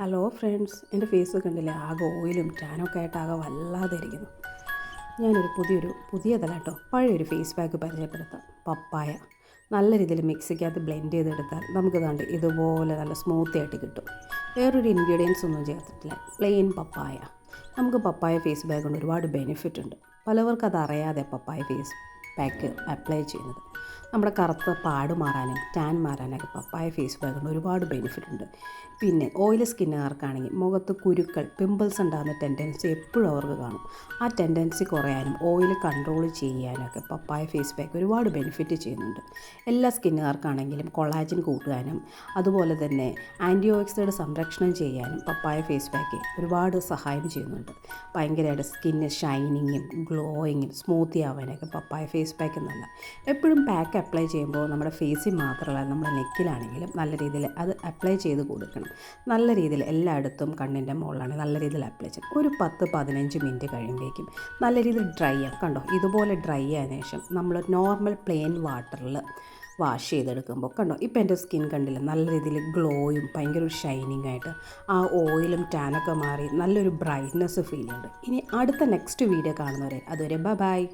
Hello friends എന്റെ face കണ്ടില്ലേ ആകെ ഓയിലും ടാനൊക്കെ ആയിട്ട് ആകെ വല്ലാതെ ഇരിക്കുന്നു ഞാനൊരു പുതിയൊരു പുതിയതല്ല കേട്ടോ. പഴയൊരു ഫേസ് പാക്ക് പരിചയപ്പെടുത്താം. പപ്പായ. നല്ല രീതിയിൽ മിക്സിക്കകത്ത് ബ്ലെൻഡ് ചെയ്തെടുത്താൽ നമുക്ക് കണ്ട് ഇതുപോലെ നല്ല സ്മൂത്തി ആയിട്ട് കിട്ടും. വേറൊരു ഇൻഗ്രീഡിയൻസ് ഒന്നും ചേർത്തിട്ടില്ല. Plain papaya. നമുക്ക് പപ്പായ ഫേസ് പാക്ക് കൊണ്ട് ഒരുപാട് ബെനിഫിറ്റ് ഉണ്ട്. പലവർക്കും അറിയാതെ പപ്പായ ഫേസ് പാക്ക് അപ്ലൈ ചെയ്യുന്നത്. നമ്മുടെ കറുത്ത പാട് മാറാനും ടാൻ മാറാനൊക്കെ പപ്പായ ഫേസ് പാക്ക് ഒരുപാട് ബെനിഫിറ്റ് ഉണ്ട്. പിന്നെ ഓയിൽ സ്കിന്നുകാർക്കാണെങ്കിൽ മുഖത്ത് കുരുക്കൾ പിമ്പിൾസ് ഉണ്ടാകുന്ന ടെൻഡൻസി എപ്പോഴും അവർക്ക് കാണും. ആ ടെൻഡൻസി കുറയാനും ഓയിൽ കൺട്രോൾ ചെയ്യാനൊക്കെ പപ്പായ ഫേസ് പാക്ക് ഒരുപാട് ബെനിഫിറ്റ് ചെയ്യുന്നുണ്ട്. എല്ലാ സ്കിന്നുകാർക്കാണെങ്കിലും കൊളാജിൻ കൂട്ടാനും അതുപോലെ തന്നെ ആന്റി ഓക്സിഡൈഡ് സംരക്ഷണം ചെയ്യാനും പപ്പായ ഫേസ് പാക്ക് ഒരുപാട് സഹായം ചെയ്യുന്നുണ്ട്. ഭയങ്കരമായിട്ട് സ്കിന്ന് ഷൈനിങ്ങും ഗ്ലോയിങ്ങും സ്മൂത്തി ആവാനൊക്കെ പപ്പായ ഫേസ് പാക്ക് നല്ല. എപ്പോഴും പാക്ക് അപ്ലൈ ചെയ്യുമ്പോൾ നമ്മുടെ ഫേസിൽ മാത്രമല്ല നമ്മുടെ നെക്കിലാണെങ്കിലും നല്ല രീതിയിൽ അത് അപ്ലൈ ചെയ്ത് കൊടുക്കണം. നല്ല രീതിയിൽ എല്ലായിടത്തും കണ്ണിന്റെ മുകളിലാണ് നല്ല രീതിയിൽ അപ്ലൈ ചെയ്യണം ഒരു പത്ത് പതിനഞ്ച് മിനിറ്റ് കഴിയുമ്പോഴേക്കും നല്ല രീതിയിൽ ഡ്രൈ ആ കണ്ടോ? ഇതുപോലെ ഡ്രൈ ആയതിനു ശേഷം നമ്മൾ നോർമൽ പ്ലെയിൻ വാട്ടറിൽ വാഷ് ചെയ്തെടുക്കുമ്പോൾ കണ്ടോ? ഇപ്പോൾ എന്റെ സ്കിൻ കണ്ടില്ല? നല്ല രീതിയിൽ ഗ്ലോയും ഭയങ്കര ഒരു ഷൈനിങ് ആയിട്ട് ആ ഓയിലും ടാനൊക്കെ മാറി നല്ലൊരു ബ്രൈറ്റ്നെസ് ഫീൽ ഉണ്ട് ഇനി അടുത്ത നെക്സ്റ്റ് വീഡിയോ കാണുന്നവരെ അതുവരെ ബൈ